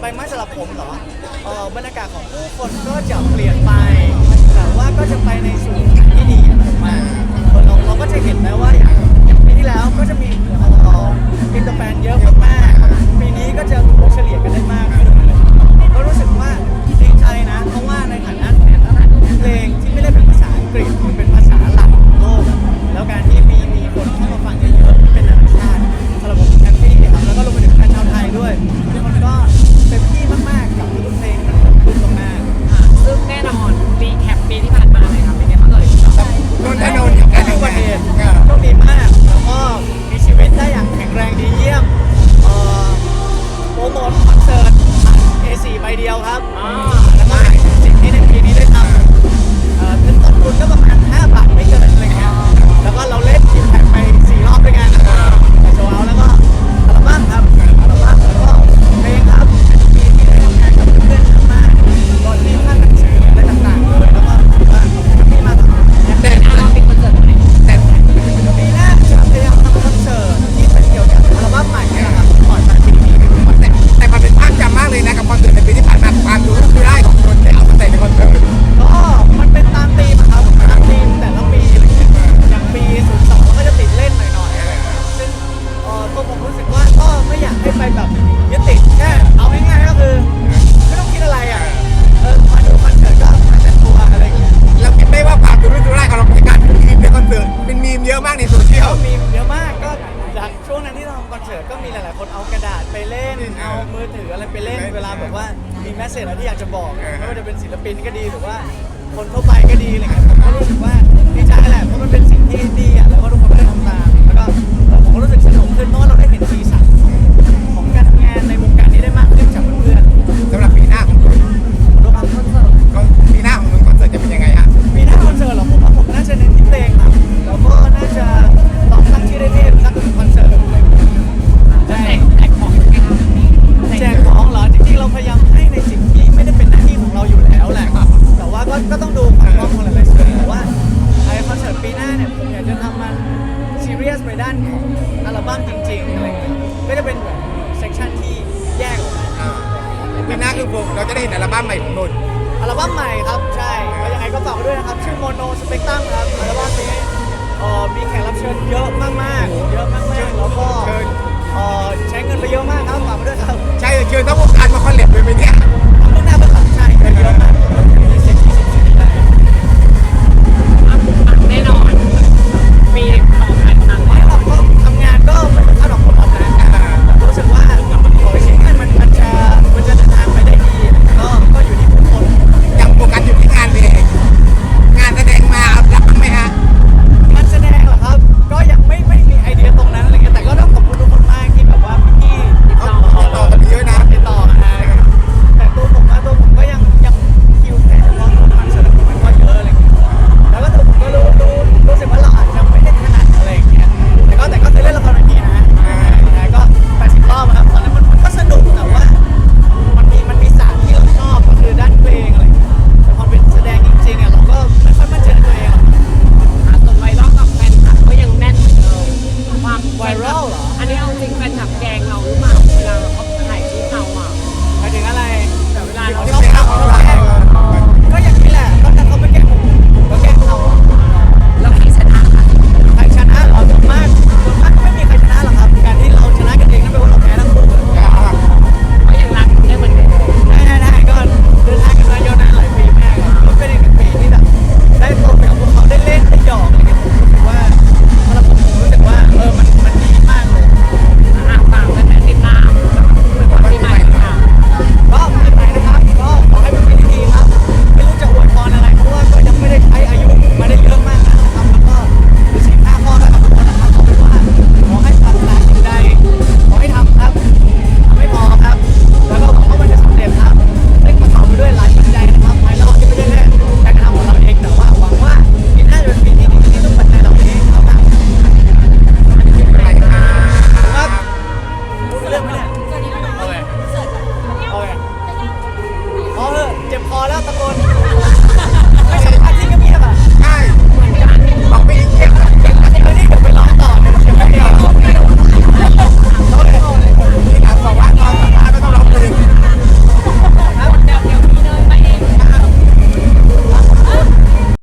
ไปไหมสำหรับผมเหรอเออบรรยากาศของผู้คนก็จะ อยให้ไปแบบยึดติดแค่เอาง่ายๆก็คือไม่ต้องคิดอะไรอะเออมาดูคนเกิดก็มแต่งตัวอะไรอย่างเงี้ยเราคิดไม่ว่าความทุรุ่ยทุร่ายของเราในกันมีมในคอนเสิร์ตเป็นมีมเยอะมากในโซเชียลมีเยอะมากก็หลังช่วงนั้นที่เราทำคอนเสิร์ตก็มีหลายๆคนเอากระดาษไปเล่นเอามือถืออะไรไปเล่นเวลาแบบว่ามีแมสเซจอะไรที่อยากจะบอกไม่ว่าจะเป็นศิลปินก็ดีหรือว่าคนทั่วไปก็ดีอะไรเงี้ย ไปด้านของอัลบั้มจริงๆอะไรเงี้ยก็จะเป็นแบบเซกชันที่แยกออกมาอ่าปีหน้าคือผมเราจะได้เห็นอัลบั้มใหม่ของนนท์ อัลบั้มใหม่ครับ ใช่ก็ยังไงก็ฝากไว้ด้วยนะครับ ชื่อ Mono Spectrum